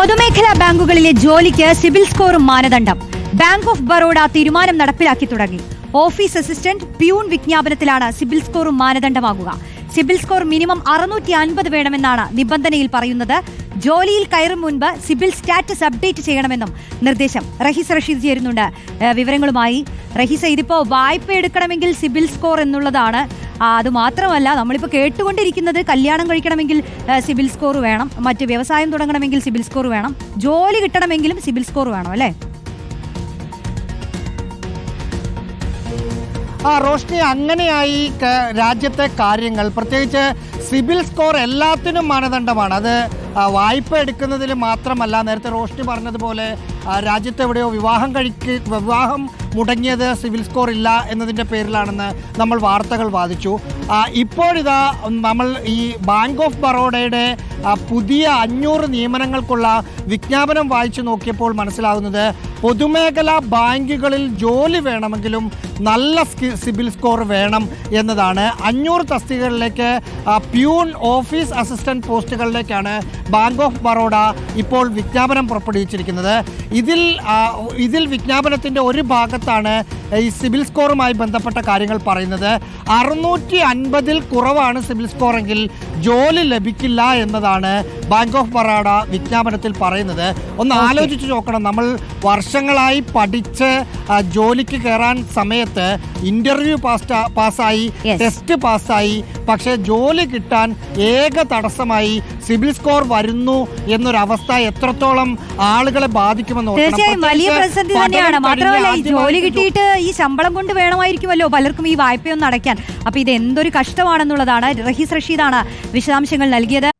പൊതുമേഖലാ ബാങ്കുകളിലെ ജോലിക്ക് സിബിൽ സ്കോറും മാനദണ്ഡം. ബാങ്ക് ഓഫ് ബറോഡ തീരുമാനം നടപ്പിലാക്കി തുടങ്ങി. ഓഫീസ് അസിസ്റ്റന്റ് പ്യൂൺ വിജ്ഞാപനത്തിലാണ് സിബിൽ സ്കോറും മാനദണ്ഡമാകുക. സിബിൽ സ്കോർ മിനിമം അറുന്നൂറ്റി അൻപത് വേണമെന്നാണ് നിബന്ധനയിൽ പറയുന്നത്. ജോലിയിൽ കയറും മുൻപ് സിബിൽ സ്റ്റാറ്റസ് അപ്ഡേറ്റ് ചെയ്യണമെന്നും നിർദ്ദേശം. റഹീസ് റഷീദ് ചേരുന്നുണ്ട്. വിവരങ്ങളുമായി. റഹീസ ഇതിപ്പോ വായ്പ എടുക്കണമെങ്കിൽ സിബിൽ സ്കോർ എന്നുള്ളതാണ് അത് മാത്രമല്ല നമ്മളിപ്പോൾ കേട്ടുകൊണ്ടിരിക്കുന്നത് കല്യാണം കഴിക്കണമെങ്കിൽ സിബിൽ സ്കോർ വേണം. മറ്റ് വ്യവസായം തുടങ്ങണമെങ്കിൽ സിബിൽ സ്കോർ വേണം. ജോലി കിട്ടണമെങ്കിലും സിബിൽ സ്കോർ വേണം അല്ലേ? ആ റോഷ്നി അങ്ങനെയായി രാജ്യത്തെ കാര്യങ്ങൾ. പ്രത്യേകിച്ച് സിബിൽ സ്കോർ എല്ലാത്തിനും മാനദണ്ഡമാണ്. അത് വായ്പ എടുക്കുന്നതിൽ മാത്രമല്ല നേരത്തെ റോഷ്നി പറഞ്ഞതുപോലെ ആ, രാജ്യത്ത് എവിടെയോ വിവാഹം കഴിക്ക് വിവാഹം മുടങ്ങിയത് സിവിൽ സ്കോർ ഇല്ല എന്നതിന്റെ പേരിലാണെന്ന് നമ്മൾ വാർത്തകൾ വാദിച്ചു. ഇപ്പോഴിതാ നമ്മൾ ഈ ബാങ്ക് ഓഫ് ബറോഡയുടെ പുതിയ അഞ്ഞൂറ് നിയമനങ്ങൾക്കുള്ള വിജ്ഞാപനം വായിച്ചു നോക്കിയപ്പോൾ മനസ്സിലാകുന്നത് പൊതുമേഖലാ ബാങ്കുകളിൽ ജോലി വേണമെങ്കിലും നല്ല സിബിൽ സ്കോർ വേണം എന്നതാണ്. അഞ്ഞൂറ് തസ്തികകളിലേക്ക് പ്യൂൺ ഓഫീസ് അസിസ്റ്റന്റ് പോസ്റ്റുകളിലേക്കാണ് ബാങ്ക് ഓഫ് ബറോഡ ഇപ്പോൾ വിജ്ഞാപനം പുറപ്പെടുവിച്ചിരിക്കുന്നത്. ഇതിൽ ഇതിൽ വിജ്ഞാപനത്തിന്റെ ഒരു ഭാഗത്താണ് ഈ സിബിൽ സ്കോറുമായി ബന്ധപ്പെട്ട കാര്യങ്ങൾ പറയുന്നത്. അറുന്നൂറ്റി അൻപതിൽ കുറവാണ് സിബിൽ സ്കോറെങ്കിൽ ജോലി ലഭിക്കില്ല എന്നതാണ് ബാങ്ക് ഓഫ് ബറോഡ വിജ്ഞാപനത്തിൽ പറയുന്നത്. ഒന്ന് ആലോചിച്ച് നോക്കണം. നമ്മൾ വർഷങ്ങളായി പഠിച്ച് ജോലിക്ക് കയറാൻ സമയത്ത് ഇന്റർവ്യൂ പാസ് പാസ്സായി ടെസ്റ്റ് പാസ്സായി പക്ഷേ ജോലി കിട്ടാൻ ഏക തടസ്സമായി സിബിൽ സ്കോർ വരുന്നു എന്നൊരവസ്ഥ എത്രത്തോളം ആളുകളെ ബാധിക്കുമെന്ന്. തീർച്ചയായും വലിയ പ്രതിസന്ധി തന്നെയാണ്. മാത്രമല്ല ഈ ജോലി കിട്ടിയിട്ട് ഈ ശമ്പളം കൊണ്ട് വേണമായിരിക്കുമല്ലോ പലർക്കും ഈ വായ്പയൊന്നും അടയ്ക്കാൻ. അപ്പൊ ഇത് എന്തൊരു കഷ്ടമാണെന്നുള്ളതാണ്. റഹീസ് റഷീദാണ് വിശദാംശങ്ങൾ നൽകിയത്.